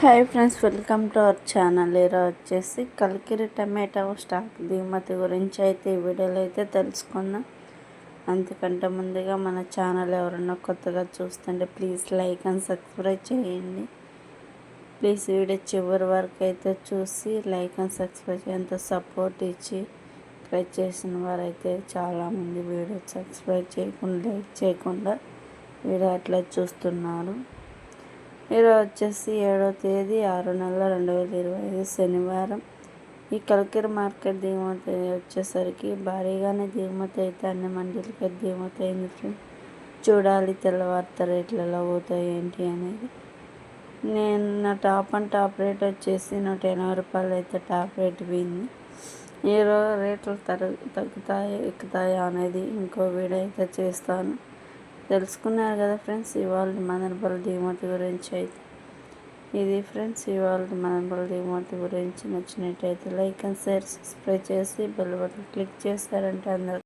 Hi friends welcome to our channel. ఈరోజు వచ్చేసి Kalikiri tomato stock దిగుమతి గురించి అయితే ఈ వీడియోలో అయితే తెలుసుకుందాం. అంతకంటే ముందుగా మన ఛానల్ ఎవరన్నా కొత్తగా చూస్తుంటే ప్లీజ్ లైక్ అండ్ సబ్స్క్రైబ్ చేయండి. ప్లీజ్ వీడియో చివరి వరకు అయితే చూసి లైక్ అండ్ సబ్స్క్రైబ్ చేయంత సపోర్ట్ ఇచ్చి సబ్స్క్రైబ్ చేసిన వారైతే చాలామంది వీడియో సబ్స్క్రైబ్ చేయకుండా లైక్ చేయకుండా వీడియో అట్లా చూస్తున్నారు. ఈరోజు వచ్చేసి ఏడో తేదీ ఆరు నెలల రెండు వేల ఇరవై ఐదు శనివారం. ఈ కలికిరి మార్కెట్ దిగుమతి వచ్చేసరికి భారీగానే దిగుమతి అయితే అన్ని మండీలకి దిగుమతి అయింది చూడాలి తెల్లవార్త రేట్లలో పోతాయి ఏంటి అనేది. నేను నా టాప్ అండ్ టాప్ రేట్ వచ్చేసి నూట ఎనభై రూపాయలు అయితే టాప్ రేట్ పోయింది. ఈరోజు రేట్లు తగ్గుతాయి ఎక్కుతాయా అనేది ఇంకో వీడియో అయితే చేస్తాను. తెలుసుకున్నారు కదా ఫ్రెండ్స్ ఇవాళ మనర్బల్ దిగుమతి గురించి అయితే. ఇది ఫ్రెండ్స్ ఇవాళ మనర్బల్ దిగుమతి గురించి నచ్చినట్టయితే లైక్ అండ్ షేర్ సబ్స్క్రైబ్ చేసి బెల్ బటన్ క్లిక్ చేస్తారంటే అందరు